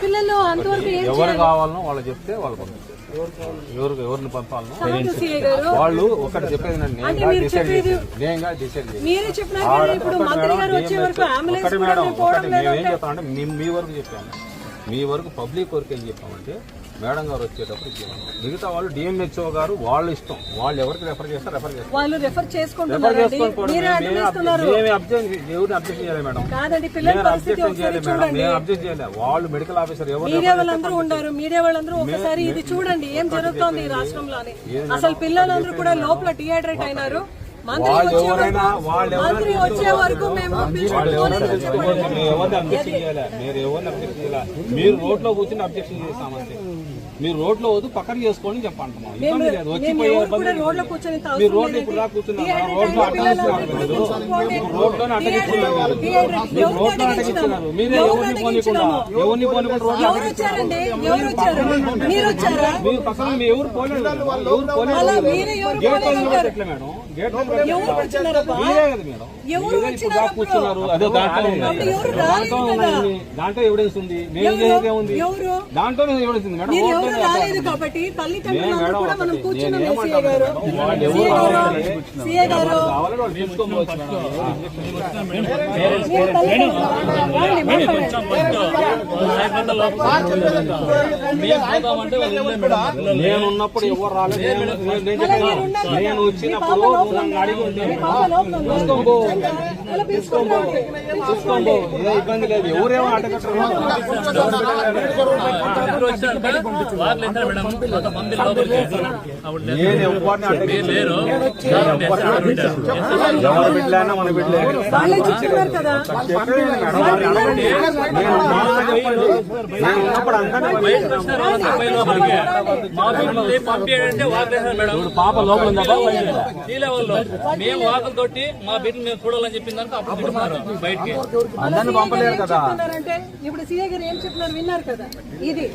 పిల్లలు అంతవరకు ఎవరు కావాలనో వాళ్ళు చెప్తే వాళ్ళు ఎవరు ఎవరిని పంపాలనో వాళ్ళు ఒకటి చెప్పేది డిసైడ్ అంబులెన్స్ ఒకటి మేడం ఒకటి మేమేం చెప్తామంటే మీ- మీ వరకు చెప్పాము మీ వరకు పబ్లిక్ వరకు ఏం చెప్పామంటే మేడం గారు వచ్చేటప్పుడు. మిగతా వాళ్ళు డిఎంహెచ్ఓ గారు వాళ్ళు ఇష్టం. వాళ్ళు ఎవరికి రెఫర్ చేస్తారు రెఫర్ చేస్తారు. వాళ్ళు రెఫర్ మేమే అబ్జెక్ట్ ఎవరిని అబ్జెక్ట్ చేయాలి మేడం. కాదండి పిల్లల పరిస్థితి చేయాలి మేడం. అబ్జెక్ట్ చేయాలి. వాళ్ళు మెడికల్ ఆఫీసర్ ఎవరు మీడియా వాళ్ళందరూ ఉన్నారు. మీడియా వాళ్ళందరూ ఒకసారి ఇది చూడండి. ఏం జరుగుతోంది ఈ రాష్ట్రంలోని? అసలు పిల్లలందరూ కూడా లోపల డిహైడ్రేట్ అయినారు. మంత్రి ఎవరైనా మంత్రి వచ్చే వరకు మేము. మీరు రోడ్లో కూర్చొని అబ్జెక్షన్ చేస్తామంటే. మీరు రోడ్లో వద్దు పక్కన చేసుకోండి చెప్పంటున్నాం. ఇబ్బంది లేదు. వచ్చి మీరు రోడ్ ఇప్పుడు దా కూర్చున్నారు? రోడ్లో అడ్డగిస్తున్నారు రోడ్లోనే అడ్డగిస్తున్నారు మీరు రోడ్లో అడ్డగిస్తున్నారు మీరే ఎవరిని పోనీకుండా ఎవరిని పోనీకుండా రోడ్లో మీరు పక్కన ఎవరు పోలేదు? ఎవరు పోలేదు? Gate madam. గేట్ ఎవరు కూర్చున్నారు. అదే దాంట్లో ఎవరు దాంట్లో ఎవిడెన్స్ ఉంది. మేము ఎవరు? చేసేదే ఉంది? ఎవరు? దాంట్లోనే ఎవిడెన్స్ ఉంది. మేడం మీరు రోడ్ ఎవరు రాలేదు కాబట్టి కూడా మనం కూర్చున్నాం సీఏ గారు? సీఏ గారు? తల్లిదండ్రులు రండి, మాట్లాడండి. నేను ఉన్నప్పుడు ఎవరు రాలేదు? నేను వచ్చినప్పుడు తీసుకోబో ఏ ఇబ్బంది లేదు ఎవరేమో నేను ఎవరిని అడ్డగించలేదు. ఎవరు బిడ్డలైనా మన బిడ్డలే. నేను ఉన్నప్పుడు అందరినీ పాప లోపల ఉందా శ్రీలెవెల్లో మేము వాకలు తోటి మా బిడ్డను మేము చూడాలని చెప్పిన దానికి అప్పుడు తిడుతున్నారు బయటికి. అందరిని పంపలేరు కదా. చెప్తున్నారంటే ఇప్పుడు సీఏ గారు ఏం చెప్తున్నారు విన్నారు కదా. ఇది